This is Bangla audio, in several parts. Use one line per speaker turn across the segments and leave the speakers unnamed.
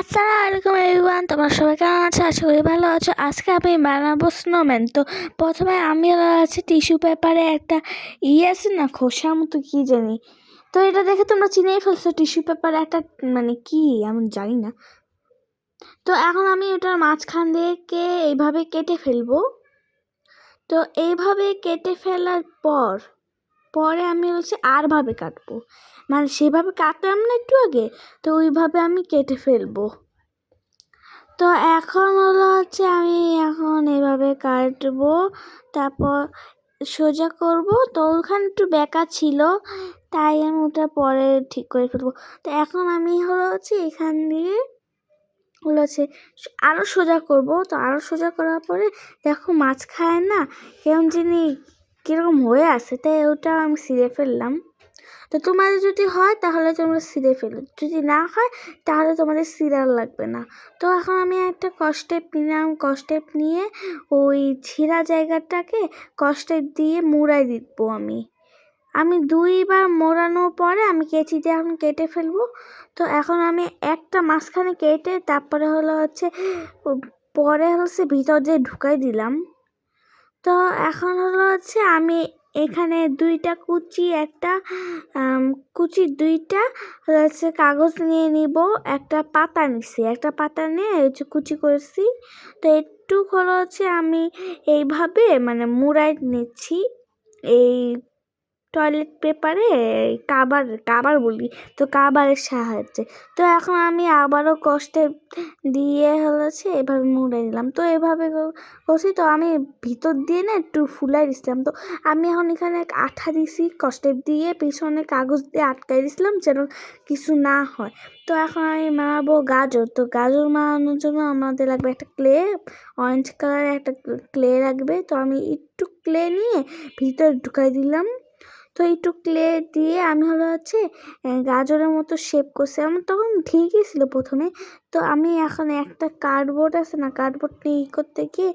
আসসালামু আলাইকুম এভরিওয়ান তোমরা সবাই কেমন আছো? আশা করি ভালো আছো। আজকে আমি বানাবো স্নোম্যান তো প্রথমে আমি আছে টিস্যু পেপারে একটা ইয়ে আছে না, খোসার মতো কী জানি? তো এটা দেখে তোমরা চিনেই ফেলছো টিস্যু পেপারে একটা মানে কি, আমি জানি না। তো এখন আমি ওটার মাঝখান দিয়ে এইভাবে কেটে ফেলব? তো এইভাবে কেটে ফেলার পর পরে আমি হচ্ছে আরভাবে কাটবো। মানে সেভাবে কাটলাম না একটু আগে, তো ওইভাবে আমি কেটে ফেলব। তো এখন হলো হচ্ছে আমি এখন এভাবে কাটবো, তারপর সোজা করব। তো ওখানে একটু বেঁকা ছিল, তাই আমি ওটা পরে ঠিক করে ফেলব। তো এখন আমি হলো হচ্ছে এখান দিয়ে হলো হচ্ছে আরও সোজা করব। তো আরও সোজা করার পরে দেখো মাছ খায় না কেমন যিনি কীরকম হয়ে আছে, তাই ওটা আমি ছিঁড়ে ফেললাম। তো তোমাদের যদি হয়, তাহলে তোমরা ছিঁড়ে ফেলো। যদি না হয়, তাহলে তোমাদের সিরাল লাগবে না। তো এখন আমি একটা কষ্টেপ নিলাম। কষ্টেপ নিয়ে ওই ছিঁড়া জায়গাটাকে কষ্টেপ দিয়ে মুড়াই দিব আমি। আমি দুইবার মোড়ানোর পরে আমি কেচি দিয়ে এখন কেটে ফেলব। তো এখন আমি একটা মাঝখানে কেটে তারপরে হলো হচ্ছে পরে হচ্ছে ভিতর দিয়ে ঢুকাই দিলাম। তো এখন হলো হচ্ছে আমি এখানে দুইটা কুচি, একটা কুচি দুইটা হচ্ছে কাগজ নিয়ে নিব, একটা পাতা নিছি। একটা পাতা নিয়ে হচ্ছে কুচি করছি। তো একটু হলো হচ্ছে আমি এইভাবে মানে মুড়াই নিচ্ছি। এই টয়লেট পেপারে কাবার কাবার বলি, তো কাবারের সাহায্যে। তো এখন আমি আবারও কষ্টে দিয়ে হচ্ছে এভাবে মুড়ে দিলাম তো এভাবে করছি, তো আমি ভিতর দিয়ে না একটু ফুলাই দিছিলাম। তো আমি এখন এখানে আঠা দিছি কষ্টে দিয়ে, পিছনে কাগজ দিয়ে আটকাই দিছিলাম যেন কিছু না হয়। তো এখন আমি মারাবো গাজর। তো গাজর মারানোর জন্য আমাদের লাগবে একটা ক্লে অরেঞ্জ কালারের একটা ক্লে লাগবে। তো আমি একটু ক্লে নিয়ে ভিতরে ঢুকাই দিলাম। তো একটু ক্লে দিয়ে আমি হলো হচ্ছে গাজরের মতো শেপ করছি। আমার তখন ঠিকই ছিল প্রথমে। তো আমি এখন একটা কার্ডবোর্ড আছে না কার্ডবোর্ড নিয়ে করতে গিয়ে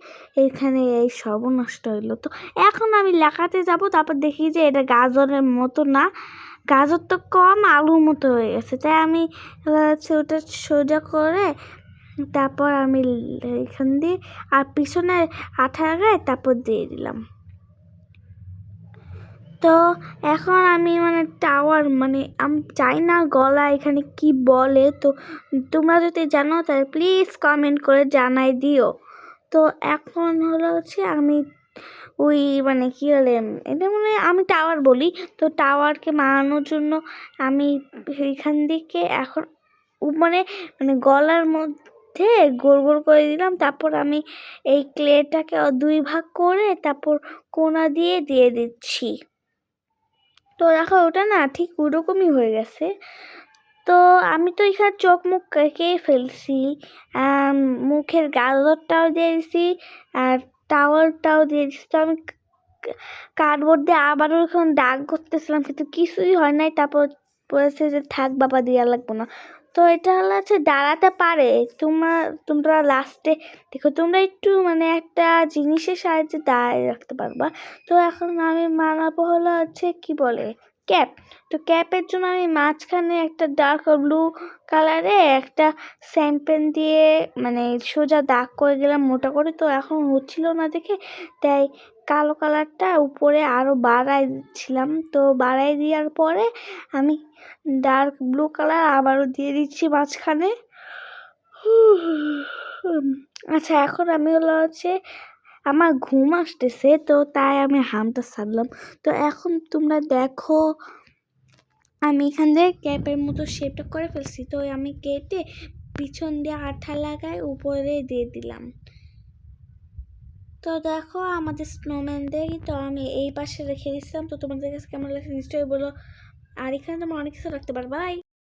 এখানে এই সর্বনষ্ট হইল তো এখন আমি লেখাতে যাব, তারপর দেখি যে এটা গাজরের মতো না। গাজর তো কম, আলুর মতো হয়ে গেছে। তাই আমি হচ্ছে ওটা সোজা করে, তারপর আমি এখান দিয়ে, আর পিছনে আঠা লাগায় তারপর দিয়ে দিলাম। তো এখন আমি মানে টাওয়ার মানে আমি চাই না গলা এখানে কি বলে? তো তোমরা যদি জানো তাহলে প্লিজ কমেন্ট করে জানাই দিও। তো এখন হলো হচ্ছে আমি ওই মানে কী বলে, এটা মানে আমি টাওয়ার বলি। তো টাওয়ারকে মারানোর জন্য আমি এখান থেকে এখন মানে মানে গলার মধ্যে গোল গোল করে দিলাম। তারপর আমি এই ক্লেটাকে দুই ভাগ করে তারপর কোনা দিয়ে দিয়ে দিচ্ছি। তো দেখো, ওটা না ঠিক ওরকমই হয়ে গেছে। তো আমি তো এখানে চোখ মুখ কেঁকেই ফেলছি। মুখের গাজরটাও দিয়ে দিছি, আর টাওয়ালটাও দিয়ে দিছি। তো আমি কার্ডবোর্ড দিয়ে আবারও এখন দাগ করতেছিলাম, কিন্তু কিছুই হয় নাই। তারপর বলেছে যে, থাক বাবা দেওয়া লাগবো না। তো এটা হলো হচ্ছে দাঁড়াতে পারে। তোমার তোমরা লাস্টে দেখো, তোমরা একটু মানে একটা জিনিসের সাহায্যে দাঁড়িয়ে রাখতে পারবা। তো এখন আমি মানাবো হলো হচ্ছে কি বলে? ক্যাপ। তো ক্যাপের জন্য আমি মাঝখানে একটা ডার্ক ব্লু কালারে একটা স্যাম্পেন দিয়ে মানে সোজা দাগ করে গেলাম মোটা করে। তো এখন হচ্ছিল না দেখে, তাই কালো কালারটা উপরে আরও বাড়াই দিচ্ছিলাম। তো বাড়াই দেওয়ার পরে আমি ডার্ক ব্লু কালার আবারও দিয়ে দিচ্ছি মাঝখানে। আচ্ছা এখন আমি হলো হচ্ছে আমার ঘুম আসতেছে, তো তাই আমি হামটা সারলাম তো এখন তোমরা দেখো, আমি এখান থেকে ক্যাপের মতো শেপটা করে ফেলছি। তো আমি কেটে পিছন দিয়ে আঠা লাগায় উপরে দিয়ে দিলাম। তো দেখো, আমাদের স্নোম্যান দেখি তো আমি এই পাশে রেখে দিচ্ছিলাম তো তোমাদের কাছে কেমন লাগছে নিশ্চয়ই বলো। আর এখানে তোমার অনেক কিছু রাখতে পারো বাই